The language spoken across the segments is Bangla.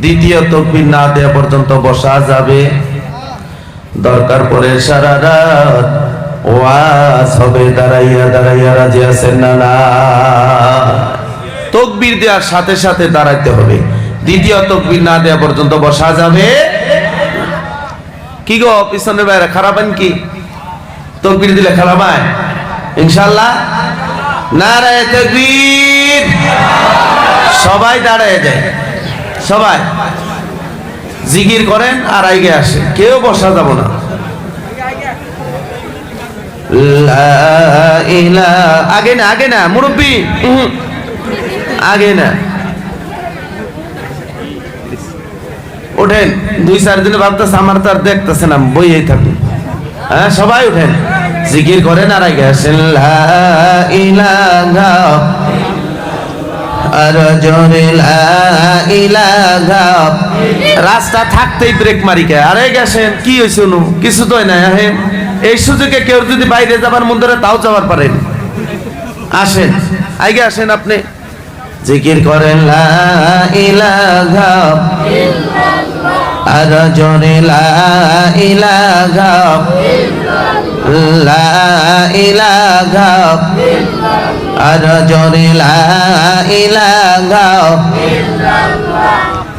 দ্বিতীয় তকবির না দেওয়া পর্যন্ত বসা যাবে। দরকার পড়ে সারা রাত ওয়াজ হবে, দাঁড়াইয়া দাঁড়াইয়া রাজি আছেন না না। তকবির দেওয়ার সাথে সাথে দাঁড়াইতে হবে। দ্বিতীয় তকবির না দেওয়া পর্যন্ত বসা যাবে। কি গো, পিছনের বাইরে খারাপ কি? তকবির দিলে খারাপ হয়? ইনশাল্লাহ। না নারায় তকবীর। সবাই দাঁড়ায় যায়। সবাই জিকির করেন আর আগে আসে। কেউ বসা যাব না। আগে না আগে না, মুরব্বী। আগে না। ওঠেন, দুই চার দিনে ভাবতেছে আমার তো আর দেখতেছে না, বইয়েই থাকুন হ্যাঁ সবাই উঠেন জিকির করেন আর আগে আসেন। আর জোরে লা ইলাহা। রাস্তা থাকতেই ব্রেক মারি কে। আরে গেছেন কি হয়েছে কিছু তো নাই আহেন এই সুযোগে কেউ যদি বাইরে যাবার মন্দিরে তাও যাওয়ার পারেন আসেন আগে আসেন আপনি। জিকির করেন লা ইলাহা। আর জোরে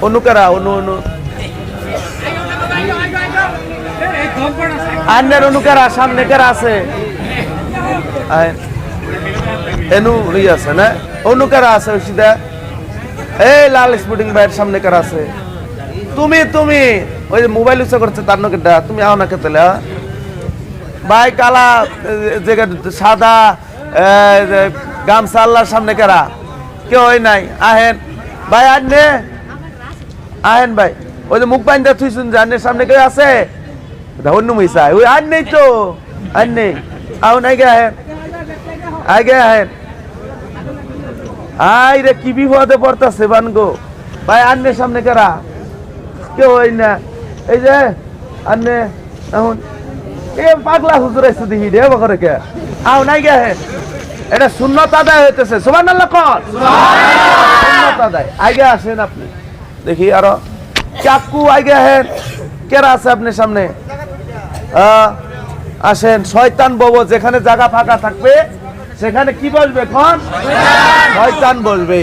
অনুকারা, অনু সামনে কারা আছে। এনু ই আছে না? অনুকারা আছে এই লাল স্পুটিং বাইয়ের সামনে কারা আছে। তুমি তুমি, ওই যে মোবাইল ইউজ করছে তার নকেটা তুমি আও না খেতে ভাই কালা, যে সাদা গামছা আল্লাহর সামনে কারা? কেউ ওই নাই, আহেন ভাই আন নে, আহেন ভাই ওই যে মুখ বাইন্দা থুইছুন যে আন্নের সামনে কেউ আছে? অন্য মিশা ওই আন নেই তো আন নেই, আও নাই গে আহেন আগে আহেন। আই রে, কি বিপদে পড়তাছে বান গো ভাই আন্নের সামনে কারা? কেউ ওই না। এই যে আন্নে এখন এ পাগলা হুজুর আইছে দেখি রে বকরে কে? আও, নাই গে আহেন এটা শূন্যতা আদায় হইতেছে। সুবহানাল্লাহ কর। শূন্যতা আদায়। আগে আসেন আপনি। দেখি আরও। চাকু আগে আহেন। কেরা আছে আপনার সামনে? আসেন। শয়তান বব, যেখানে জায়গা ফাঁকা থাকবে, সেখানে কি বলবে এখন? শয়তান বলবে।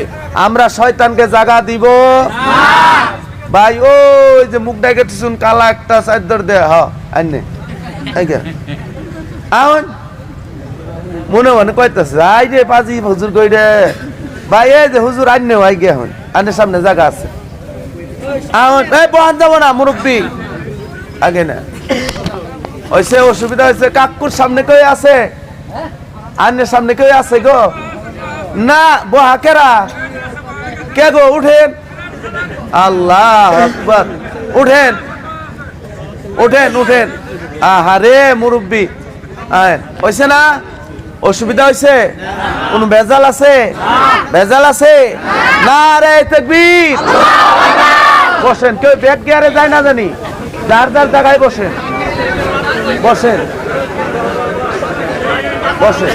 আমরা শয়তানকে জায়গা দিব। ভাই, ওই যে মুখ ডাকে শুন কালা একটা চাদর দে, হ, আইনে আউন। মনে মনে কইতাছে, আই রে পাজি, হুজুর কই রে? ভাই, এই যে হুজুর আইনে আই গে হন আইনের সামনে জায়গা আছে। আউন, এই বহান যাব না, মুরব্বী। আগে না। হয়েছে অসুবিধা হয়েছে কাকুর সামনে কই আছে? আন্নের সামনে কই আছে গো? না, বহা, কেরা? কে গো, উঠেন। আল্লাহ আকবার। উঠেন। উঠেন উঠেন। আহারে মুরব্বী। হয়েছে না? অসুবিধা হয়েছে কোন বেজাল আছে? বেজাল আছে? না রে বসেন, কেউ ব্যাগ গিয়ারে যায় না জানি। যার যার জায়গায় বসেন। বসেন। বসেন।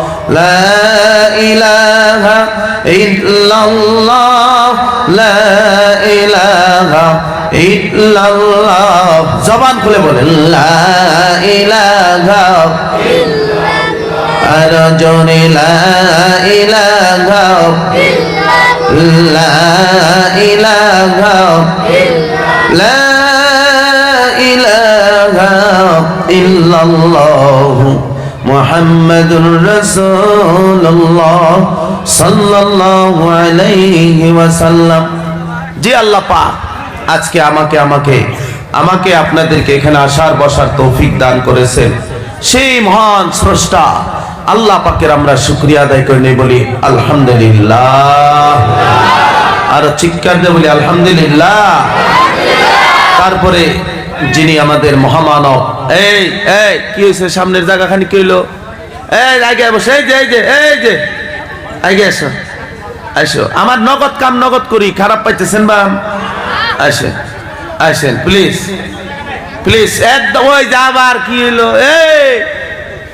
লা ইলাহা ইল্লাল্লাহ লা ইলাহা ইল্লাল্লাহ জবান খুলে বলেন লা ইলাহা আর জোরে লা ইলাহা لا إله لا إله إلا الله محمد رسول الله صلى الله عليه وسلم জি আল্লাহ পাক আজকে আমাকে আমাকে আমাকে আপনাদেরকে এখানে আসার বসার তৌফিক দান করেছেন সেই মহান স্রষ্টা আল্লাহ পাকের আমরা শুক্রিয়া আদায় করে নেই বলি আলহামদুলিল্লাহ আর চিৎকার দিয়ে বলি আলহামদুলিল্লাহ তারপরে যিনি আমাদের মহামানব এই এই, কি হয়েছে? সামনের জায়গা খানি কি হইল? এই, আগে বসে, এই যে এই যে এই যে। আগে এসো আসো। আমার নগদ কাম নগদ করি, খারাপ পাইতেছেন বা আসেন আসেন প্লিজ প্লিজ একদম, ওই যাবার কি হলো এই,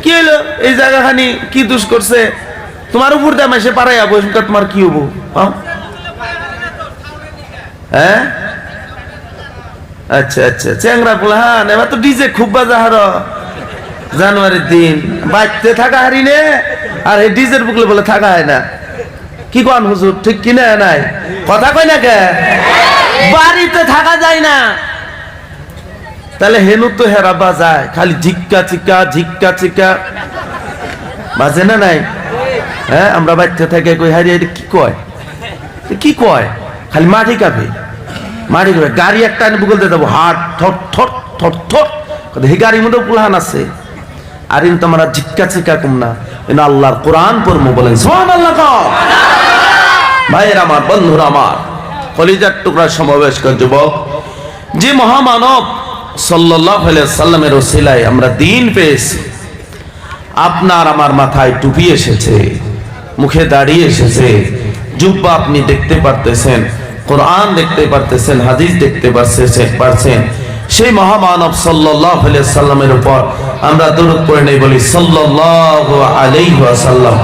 কি হলো এই জায়গাখানি কি দুষ করছে? তোমার উপর দাম এসে পারাইয়া বসে তোমার কি হব হ্যাঁ? হ্যাঁ আচ্ছা আচ্ছা। চ্যাংরা পোলাহান এবার তো ডিজে খুব বাজা হার। জানুয়ারির দিন। বাড়তে থাকা হারি নে, আর এই ডিজের বুকলে বলে থাকা হয় না। কি কন হুজুর, ঠিক কিনা নাই? কথা কই না কে? বাড়িতে থাকা যায় না। তাহলে হেনু তো হেরা বাজায়, খালি ঝিক্কা চিক্কা ঝিক্কা চিক্কা বাজে না নাই? হ্যাঁ আমরা বাড়তে থেকে কই হারি কি কয়? কি কয়? খালি মাটি কাঁপে। মাটি কাঁপে গাড়ি একটা বুগল দিয়ে দেবো, হাট, থট থট থট থট। এই গাড়ির মধ্যে পুলাহান আছে আর ইন তোমরা ঝিক্কা চিক্কা কম না। ইন আল্লাহর কোরআন পড়মু বলেন সোহান আল্লাহ। ভাইয়ের আমার, বন্ধুরা আমার, কলিজার টুকরা সমাবেশ কর যুবক, যে মহামানব সাল্লাহ সাল্লামের ওসিলায় আমরা দিন পেয়েছি, আপনার আমার মাথায় টুপি এসেছে, মুখে দাঁড়িয়ে এসেছে, জুব্বা আপনি দেখতে পারতেছেন। কোরআন দেখতে পারতেছেন, হাদিস দেখতে পারছেন। সেই মহামানব সাল্লাহ সাল্লামের উপর আমরা দূরত পড়ে নেই, বলি সাল্লাহ আলাইহি ওয়াসাল্লাম।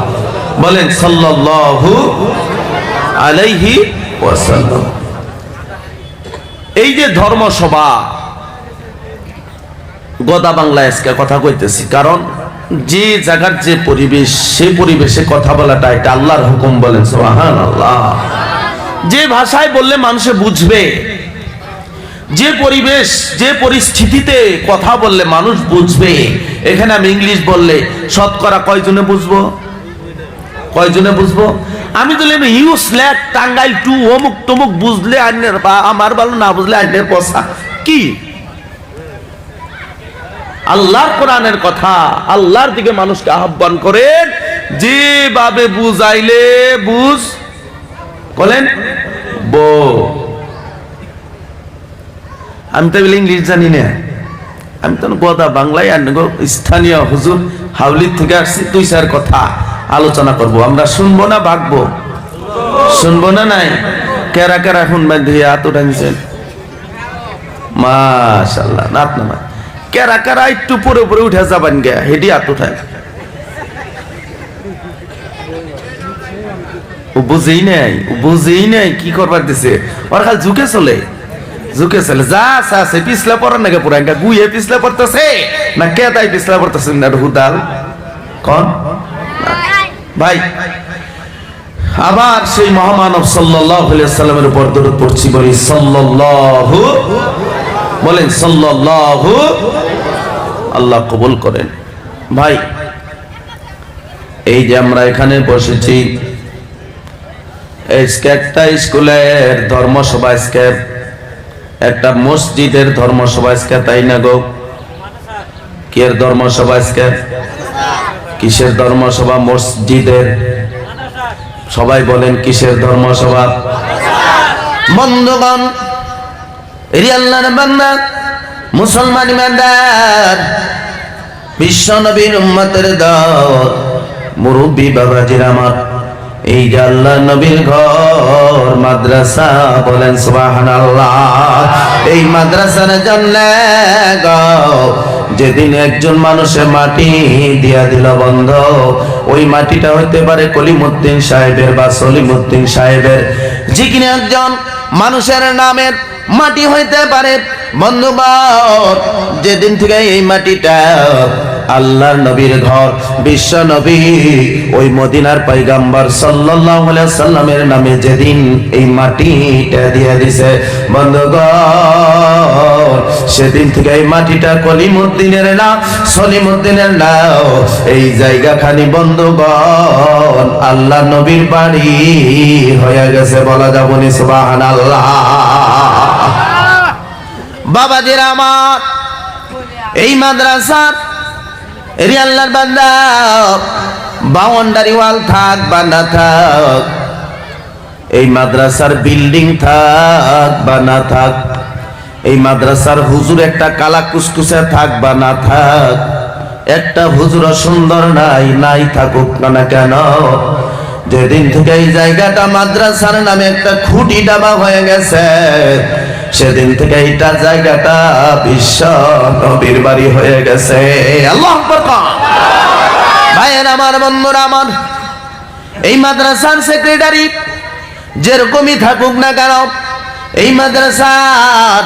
বলেন, সাল্লাল্লাহু আলাইহি ওয়াসাল্লাম। এই যে ধর্মসভা, গদা বাংলা আজকে কথা কইতেছি। কারণ, যে জায়গার যে পরিবেশ, সেই পরিবেশে কথা বলাটা এটা আল্লাহর হুকুম বলেন সোহান আল্লাহ যে ভাষায় বললে মানুষে বুঝবে, যে পরিবেশ, যে পরিস্থিতিতে কথা বললে মানুষ বুঝবে। এখানে আমি ইংলিশ বললে শতকরা কয়জনে বুঝব? কয়জনে বুঝব? আমি তো ইউ স্ল্যাক টাঙ্গাইল টু অমুক তমুক বুঝলে আইনের বা আমার ভালো না বুঝলে আইনের পয়সা কি? আল্লাহর কোরআনের কথা, আল্লাহর দিকে মানুষকে আহ্বান করেন যেভাবে বুঝাইলে বুঝ। বলেন? বো। আমি তো ইংলিশ জানি না। আমি তো গোদা বাংলায় আর স্থানীয় হুজুর হাউলির থেকে আসছি দুই চার কথা আলোচনা করব। আমরা শুনব না ভাগবো? শুনব না নাই? কেরা কেরা শুনবেন দিয়ে হাত উঠাইছেন? মাশাল্লাহ নাত না কেরা কেরা একটু পরে পরে উঠে যাবেন গে হেডি হাত উঠায়। ও বুঝেই নাই ও বুঝেই নাই কি করবার দিছে। ওর খালি ঝুঁকে চলে ঝুঁকে চলে। যা আছে পিছলা পড়ার নাকি পুরা একটা গুয়ে পিছলা পড়তেছে। না কে তাই পিছলা পড়তেছে না হুদাল। কন? ভাই আবার সেই মহামানব সাল্লাল্লাহু আলাইহি সাল্লামের উপর দরুদ পড়ছি বলি সাল্লাল্লাহু বলেন সাল্লাল্লাহু আল্লাহ কবুল করেন। ভাই এই যে আমরা এখানে বসেছি আজকে একটা স্কুলের ধর্মসভা আজকে একটা মসজিদের ধর্মসভা আজকে তাই না গো? কিয়ের ধর্মসভা আজকে কিসের ধর্মসভা? মসজিদের। সবাই বলেন কিসের ধর্মসভা? বন্ধুগণ এরি আল্লাহর বান্দা, মুসলমান ইমানদার বিশ্ব নবীর উম্মতের দল। মুরব্বী বাবাজির আমার। এই যে আল্লাহ নবীর ঘর, মাদ্রাসা বলেন সুবহানাল্লাহ। এই মাদ্রাসার জন্য যেদিন একজন মানুষের মাটি দিয়া দিল বন্ধ, ওই মাটিটা হইতে পারে কলিমুদ্দিন সাহেবের বা সলিমুদ্দিন সাহেবের। যে কিনা একজন মানুষের নামের মাটি হইতে পারে বন্ধুবার যেদিন থেকে এই মাটিটা আল্লাহর নবীর ঘর, বিশ্ব নবী। ওই মদিনার পয়গাম্বর সাল্লাল্লাহু আলাইহি সাল্লামের নামে যেদিন এই মাটিটা দিয়ে দিছে, বন্ধুগণ, সেদিন থেকে এই মাটিটা কলিমুদ্দিনের নাম সলিমুদ্দিনের নাম এই জায়গা খানি বন্ধুগণ আল্লাহ নবীর বাড়ি হয়ে গেছে বলা যাবনি সুবহানাল্লাহ। বাবাজির আমার, এই মাদ্রাসার এরি আল্লাহর বান্দা, বাউন্ডারি ওয়াল থাক বা না থাক। এই মাদ্রাসার বিল্ডিং থাক বা না থাক। এই মাদ্রাসার হুজুর একটা কালা কুসকুসে থাক বা না থাক। একটা হুজুর সুন্দর নাই নাই থাকুক না কেন? যেদিন থেকে এই জায়গাটা মাদ্রাসার নামে একটা খুঁটি ডাবা হয়ে গেছে সেদিন থেকে এইটা জায়গাটা বিশ্ব নবীর বাড়ি হয়ে গেছে। আল্লাহ ভাইয়ের আমার, বন্ধুরা আমার, এই মাদ্রাসার সেক্রেটারি যেরকমই থাকুক না কেন এই মাদ্রাসার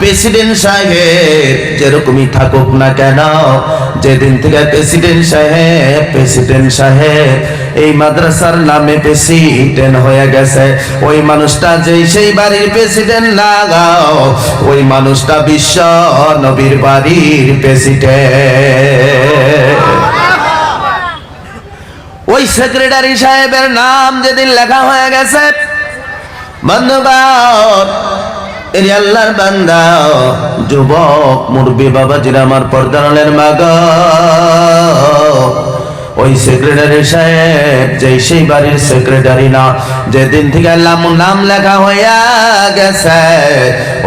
প্রেসিডেন্ট সাহেব যেরকমই থাকুক না কেন, যেদিন থেকে প্রেসিডেন্ট সাহেব প্রেসিডেন্ট সাহেব, এই মাদ্রাসার নামে প্রেসিডেন্ট হয়ে গেছে। ওই মানুষটা যেই সেই বাড়ির প্রেসিডেন্ট না গাও, ওই মানুষটা বিশ্ব নবীর বাড়ির প্রেসিডেন্ট। ওই সেক্রেটারি সাহেবের নাম যেদিন লেখা হয়ে গেছে এরি বান্দা যুবক মাগ। ওই সেক্রেটারি সাহেব সেক্রেটারি যেদিন থেকে নাম নাম লেখা হইয়া গেছে,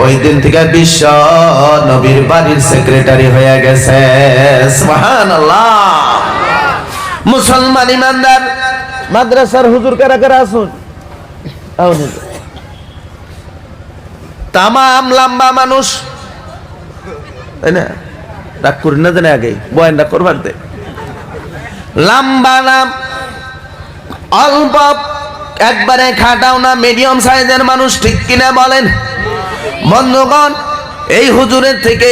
ওই দিন থেকে বিশ্ব নবীর বাড়ির সেক্রেটারি হয়ে গেছে। মুসলমান ইমানদার, মাদ্রাসার হুজুর কারা কারা আসুন তামাম লম্বা মানুষ। তাই না? রাগ করি না জানে আগে, বয়ানটা করবার দে। লম্বা নাম অল্প, একবারে খাটাও না মিডিয়াম সাইজের মানুষ, ঠিক কিনা বলেন? বন্ধুগণ, এই হুজুরের থেকে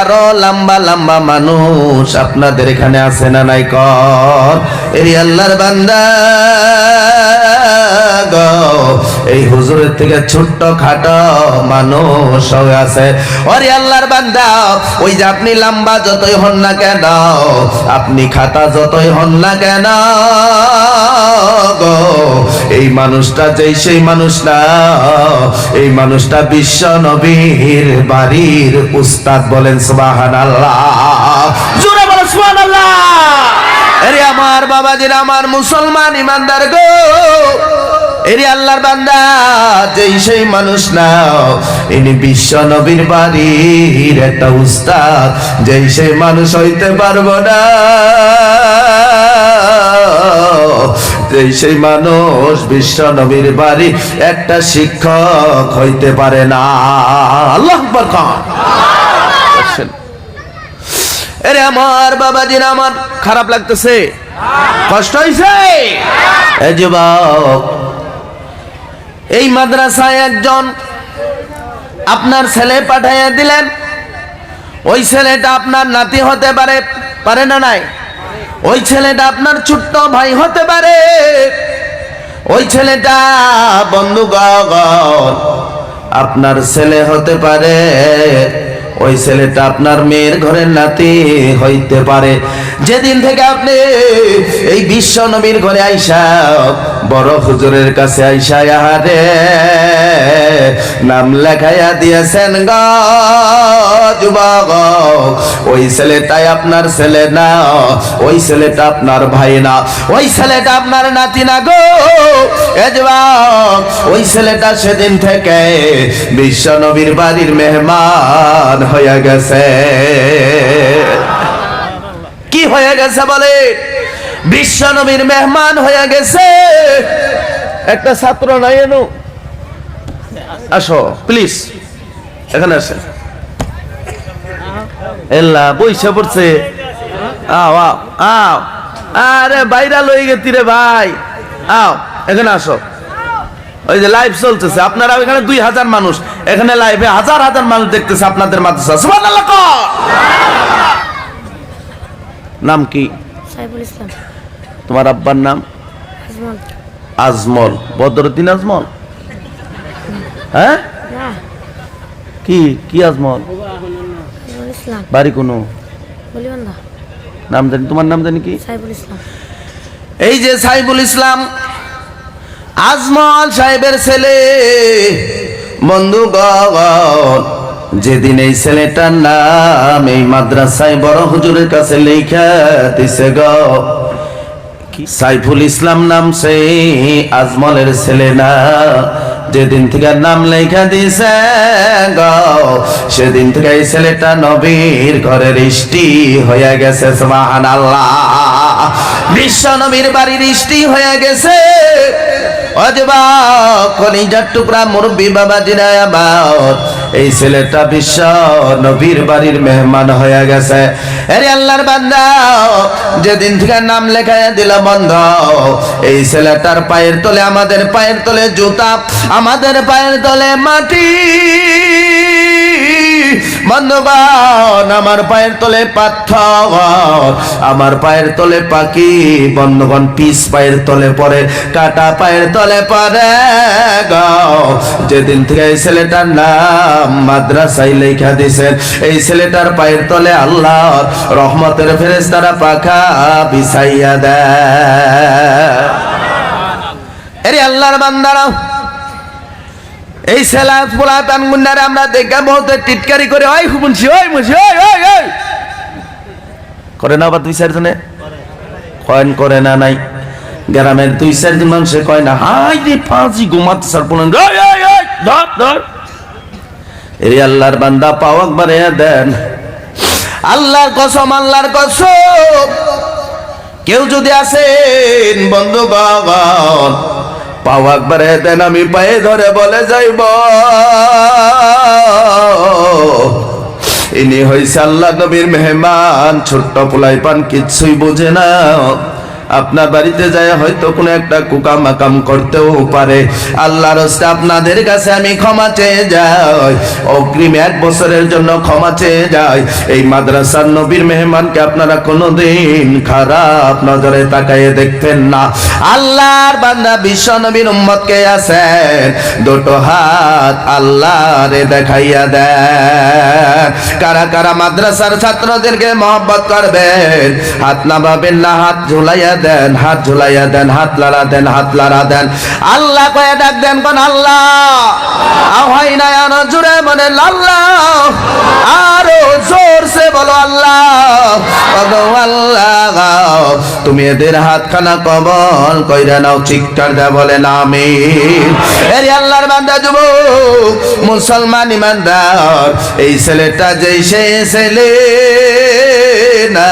আরও লম্বা লম্বা মানুষ আপনাদের এখানে আছে না নাই কর? এরি আল্লাহর বান্দা। এই হুজুরের থেকে ছোট্ট খাটো মানুষ আছে। ওরে আল্লাহর বান্দা, ওই যে আপনি লম্বা যতই হন না কেন, আপনি খাতা যতই হন না কেন এই মানুষটা যেই সেই মানুষ না, এই মানুষটা বিশ্ব নবীর বাড়ির উস্তাদ বলেন সুবাহান আল্লাহ জোরে বলেন সুবাহান আল্লাহ আরে আমার বাবাজির আমার মুসলমান ইমানদার গো। এরে আল্লাহর বান্দা যেই সেই মানুষ না ইনি বিশ্ব নবীর বাড়ির একটা উস্তাদ। যেই সেই মানুষ হইতে পারব না যেই সেই মানুষ বিশ্ব নবীর বাড়ি একটা শিক্ষক হইতে পারে না। আল্লাহ এরে আমার বাবাজির আমার খারাপ লাগতেছে? কষ্ট হয়েছে এই মাদ্রাসায় একজন আপনার ছেলে পাঠাইয়া দিলেন। ওই ছেলেটা আপনার নাতি হতে পারে পারে না নাই? ওই ছেলেটা আপনার ছোট্ট ভাই হতে পারে। ওই ছেলেটা বন্ধুগণ আপনার ছেলে হতে পারে। ওই ছেলেটা আপনার মেয়ের ঘরের নাতি হইতে পারে। যেদিন থেকে আপনি এই বিশ্ব নবীর ঘরে আইসা, বড় হুজুরের কাছে আইসা, আহারে, নাম লেখাইয়া দিয়েছেন যুবক। ওই ছেলেটাই আপনার ছেলে না, ওই ছেলেটা আপনার ভাই না। ওই ছেলেটা আপনার নাতি না গো ওই ছেলেটা সেদিন থেকে বিশ্ব নবীর বাড়ির মেহমান হয়ে গেছে। কি হয়ে গেছে বলে? বিশ্ব নবীর মেহমান হয়ে গেছে। একটা ছাত্র নাই এনো। আসো প্লিজ এখানে আসেন। এল্লা, বইসা পড়ছে। আও আও আও। আরে, বাইরা লই গেতি রে ভাই। আও, এখানে আসো। ওই যে লাইভ চলতেছে আপনারা এখানে দুই হাজার মানুষ এখানে লাইভে হাজার হাজার মানুষ দেখতেছে আপনাদের মাদ্রাসা। কর। নাম কি? তোমার আব্বার নাম? আজমল। বদরুদ্দিন আজমল? হ্যাঁ? কি কি আজমল? বাড়ি কোনো? নাম জানি তোমার নাম জানি কি? এই যে সাইবুল ইসলাম আজমল সাহেবের ছেলে। বন্ধুগণ যেদিন এই ছেলেটার নাম এই মাদ্রাসায় বড় হুজুরের কাছে লেখা দিছে গ। সাইফুল ইসলাম নাম সেই আজমলের ছেলে না। যেদিন থেকে নাম লেখা দিছে গ সেদিন থেকে এই ছেলেটা নবীর ঘরের ইষ্টি হয়ে গেছে বিশ্ব নবীর বাড়ির ইষ্টি হয়ে গেছে। কলিজার টুকরা মুরব্বী বাবা এই বিশ্ব নবীর মেহমান গেছে। বান্দা, যেদিন থেকে নাম লেখায় দিল বন্ধ, এই ছেলেটার পায়ের তলে, আমাদের পায়ের তলে জুতা, আমাদের পায়ের তলে মাটি। বন্ধুগণ, আমার পায়ের তলে পাথর, আমার পায়ের তলে পাখি, বন্ধুগণ, পিস পায়ের তলে পড়ে, কাটা পায়ের তলে গো। যেদিন থেকে এই ছেলেটার নাম মাদ্রাসায় লেখা দিছেন এই ছেলেটার পায়ের তলে আল্লাহ রহমতের ফেরেশতারা পাখা বিছাইয়া দেয়। আল্লাহর বান্দারা এই সেলা পোলা পান মুন্নারে আমরা দেখা বহুত টিটকারি করে, ওই মুন্সি ওই মুন্সি, ওই ওই ওই। করে না বা দুই চারজনে কয়েন করে না নাই। গ্রামের দুই চারজন মানুষে কয় না হাই রে পাঁচি ঘুমাতে সার পোলেন ধর ধর। এরে আল্লাহর বান্দা, পাও একবারে দেন। আল্লাহর কসম আল্লাহর কসম। কেউ যদি আসেন বন্ধু বাগান পাও একবারে দেন আমি পায়ে ধরে বলে যাইব। ইনি হয়েছে আল্লাহ নবীর মেহমান, ছোট্ট পোলাই পান কিচ্ছুই বোঝে না। আপনার বাড়িতে যায় হয়তো কোনো একটা কুকাম মাকাম করতেও পারে। আল্লাহর হস্তে আপনাদের কাছে আমি ক্ষমা চেয়ে যাই। অগ্রিম এক বছরের জন্য ক্ষমা চেয়ে যাই। এই মাদ্রাসার নবীর মেহমানকে আপনারা কোনোদিন খারাপ নজরে তাকাইয়ে দেখতেন না। আল্লাহর বান্দা বিশ্ব নবীর উম্মতকে আছেন। দুটো হাত আল্লাহরে দেখাইয়া দেন। কারা কারা মাদ্রাসার ছাত্রদেরকে মহব্বত করবেন? হাত না নামাবেন না, হাত ঝুলাইয়া দেন, হাত ঝুলাইয়া দেন, হাত লাড়া দেন, হাত লাড়া দেন। আল্লাহ কয়ে ডাক দেন, কোন আল্লাহ? আহাই না জুড়ে মনে আল্লাহ আরও জোর সে বলো, আল্লাহ আল্লাহ, তুমি এদের হাতখানা কবল কইরা নাও, চিৎকার দে বলে না আমি এর আল্লাহর বান্দা, যুবক, মুসলমান ইমানদার, এই ছেলেটা যেই সে ছেলে না,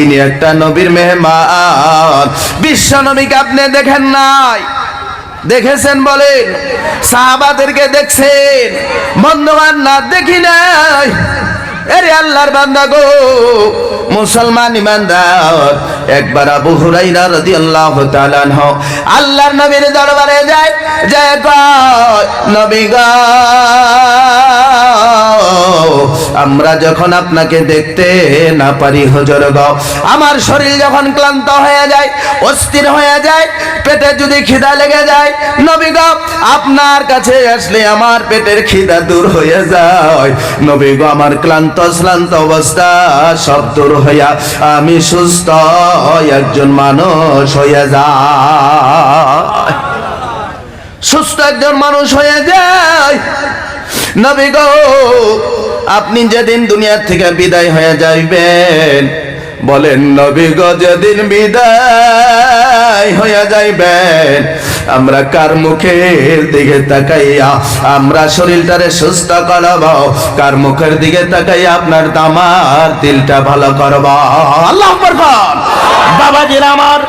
ইনি একটা নবীর মেহমান। বিশ্ব নবীকে আপনি দেখেন নাই? দেখেছেন বলেন? সাহাবাদেরকে দেখছেন? বন্ধবান না, দেখি নাই? এরে আল্লাহর বান্দা গো, মুসলমান ইমানদার। একবার আবু হুরাইরা রাদিয়াল্লাহু তাআলা আনহু, আল্লাহর নবীর দরবারে যায় যায় কয়, নবী গো আমরা যখন আপনাকে দেখতে না পারি, হজর গাও আমার শরীর যখন ক্লান্ত হয়ে যায়, অস্থির হয়ে যায়, পেটে যদি খিদা লেগে যায়, নবী গো, আপনার কাছে আসলে আমার পেটের খিদা দূর হয়ে যায়। নবী গো, আমার ক্লান্ত শ্রান্ত অবস্থা সব দূর হইয়া আমি সুস্থ একজন মানুষ হয়ে যায়। সুস্থ একজন মানুষ হয়ে যায়। নবী গো আপনি যেদিন দুনিয়া থেকে বিদায় হয়ে যাইবেন বলেন, নবী গো, যেদিন বিদায় হয়ে যাইবেন, আমরা কার মুখের দিকে তাকাইয়া, আমরা শরীরটারে সুস্থ করব, কার মুখের দিকে তাকাইয়া আপনার দামার দিলটা ভালো করব আল্লাহ। বাবাজির আমার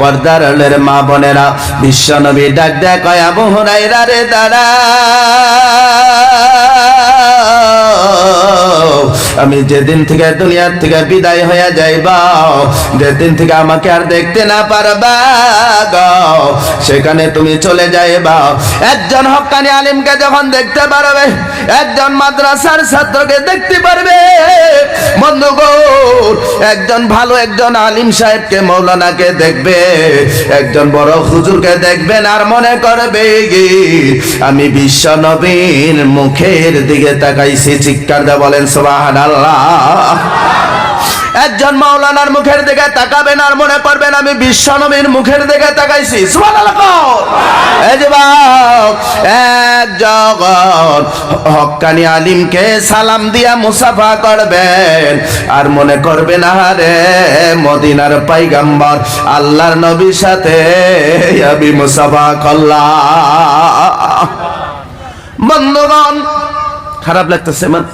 পাল্লার মা বোনেরা ডাক দাঁড়া আমি যেদিন থেকে দুনিয়ার থেকে বিদায় হয়ে যাইবা, যেদিন থেকে আমাকে আর দেখতে না পারবা সেখানে তুমি চলে যাইবা। একজন হক্কানি আলিমকে যখন দেখতে পারবে, একজন মাদ্রাসার ছাত্রকে দেখতে পারবে, বন্ধুগণ, একজন ভালো একজন আলিম সাহেবকে মৌলানাকে দেখবে, একজন বড় হুজুরকে দেখবেন আর মনে করবে আমি বিশ্ব নবীন মুখের দিকে তাকাইছি, চিৎকার দা বলেন সোবাহান আল্লাহ একজন মাওলানার মুখের দিকে তাকাবেন আর মনে করবেন আমি বিশ্বনবীর মুখের দিকে তাকাইছি। একজন হক্কানি আলিমকে সালাম দিয়া মুসাফা করবেন। আর মনে করবেন আরে মদিনার পাইগাম্বর, আল্লাহর নবীর সাথে আমি মুসাফা করলাম। বন্ধুগণ, খারাপ লাগতেছে মানে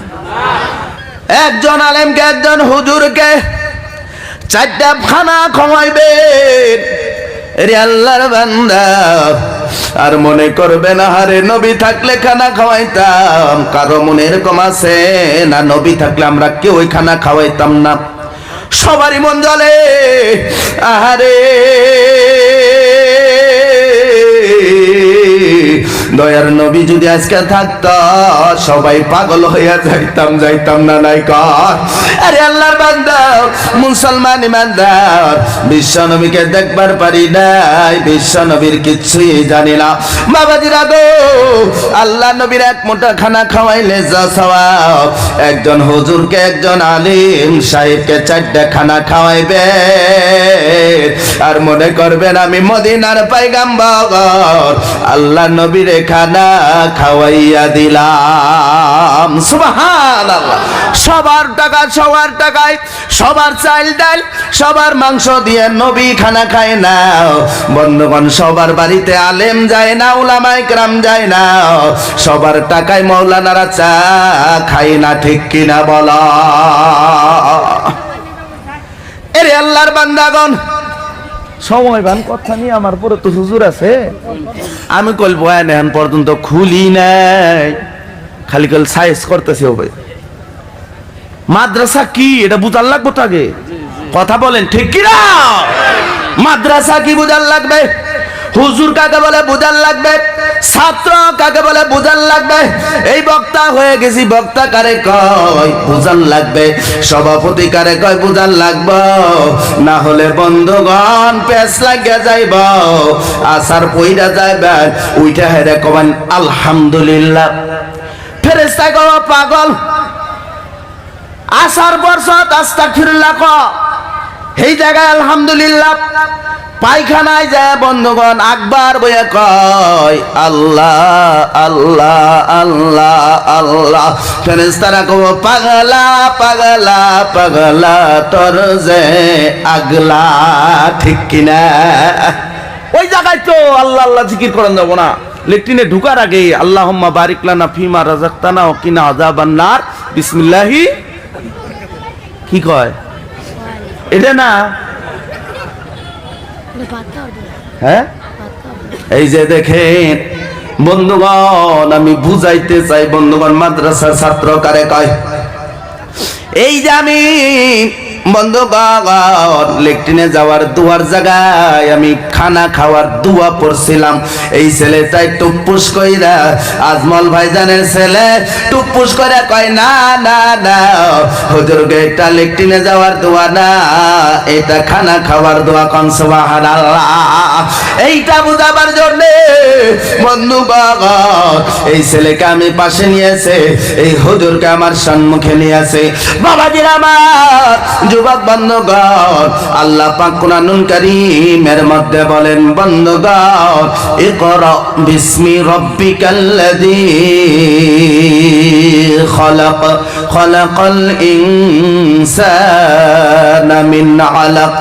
একজন আলেমকে, একজন হুজুরকে চারটা খানা বান্দা, আর মনে করবে না হারে নবী থাকলে খানা খাওয়াইতাম। কারও মনে এরকম আছে? না, নবী থাকলে আমরা কেউ খানা খাওয়াইতাম না। সবারই মন জলে, আহারে। দয়ার নবী যদি আজকে থাকতো, সবাই পাগল হইয়া যাইতাম যাইতাম না নাই আরে আল্লাহর বান্দা মুসলমান ইমানদার বিশ্ব নবীকে দেখবার পারি নাই বিশ্ব নবীর কিছুই জানি না। বাবাজিরা গো আল্লাহ নবীর এক মোটা খানা খাওয়াইলে যা সওয়াব, একজন হুজুরকে, একজন আলিম সাহেবকে চারটা খানা খাওয়াইবে। আর মনে করবেন আমি মদিনার পাইগাম্বর, আল্লাহ নবীর খানা খাওয়াইয়া দিলাম। সুবহানাল্লাহ। সবার টাকা, সবার টাকায়, সবার চাল ডাল, সবার মাংস দিয়ে নবী খানা খায় না। বন্ধুগণ, সবার বাড়িতে আলেম যায় না উলামায়ে কেরাম যায় না। সবার টাকায় মৌলানারা চা খায় না, ঠিক কিনা বলা? এরে আল্লাহর বান্দাগণ সময় বান কথা নিয়ে আমার পরে তো হুজুর আছে। আমি কল বয়ান এখন পর্যন্ত খুলি নাই। খালি কল সাইজ করতেছে হবে মাদ্রাসা কি? এটা বুঝার লাগবো তো আগে। কথা বলেন, ঠিক কি না মাদ্রাসা কি বুঝার লাগবে? হুজুর কাকে বলে, বুঝার লাগবে? ছাত্র কাকে বলে বুঝার লাগবে? এই বক্তা হয়ে গেছি, বক্তা কারে কয় বুঝার লাগবে? সভাপতি কারে কয় বুঝার লাগব। না হলে বন্ধুগণ পেস লাগিয়া যাইব। আসার পইরা যাইবে। উইটা হেরে কবেন, আলহামদুলিল্লাহ। ফেরেস্তা কব পাগল। আসার বর্ষত আস্তাগফিরুল্লাহ ক এই জায়গায় আলহামদুলিল্লাহ, পায়খানায় যায় বন্ধুগণ, আকবার বইয়া কয়, আল্লাহ আল্লাহ আল্লাহ আল্লাহ। ফেরেস্তারা কব, পাগলা পাগলা পাগলা, তোর যে আগলা, ঠিক কিনা? ওই জায়গায় তো আল্লাহ আল্লাহ জিকির করেন যাব না। লেট্রিনে ঢুকার আগে আল্লাহ বারিকলানা ফিমা রাজাক্তানা ও কিনা আজাবান্নার বিসমিল্লাহি। কি কয়? এটা না? হ্যাঁ? এই যে দেখেন, বন্ধুগণ, আমি বুঝাইতে চাই, বন্ধুগণ, মাদ্রাসার ছাত্র কারে কয়? এই যে আমি বন্ধুগণ লেকটিনে যাওয়ার দুয়ার জায়গায় আমি খানা খাওয়ার দুয়া পড়ছিলাম। এই ছেলেটাই টুপুস কইরা আজমল ভাইজানের ছেলে টুপুস করে কয়, না না না হুজুরকে এটা লেট্রিনে যাওয়ার দোয়া না, এটা খানা খাওয়ার দোয়া কন, সুবহানাল্লাহ। এইটা বুঝাবার জন্য বন্ধু বাবা এই ছেলেকে আমি পাশে নিয়েছে, এই হুজুরকে আমার সম্মুখে নিয়েছে। বাবাজির আমার যুবক বন্ধুগণ, আল্লাহ পাক কুরআনুল কারীমের মধ্যে বলেন, বন্ধুগণ, ইকরা বিসমি রাব্বিকাল্লাযী খলক, খলকাল ইনসানা মিন আলাক।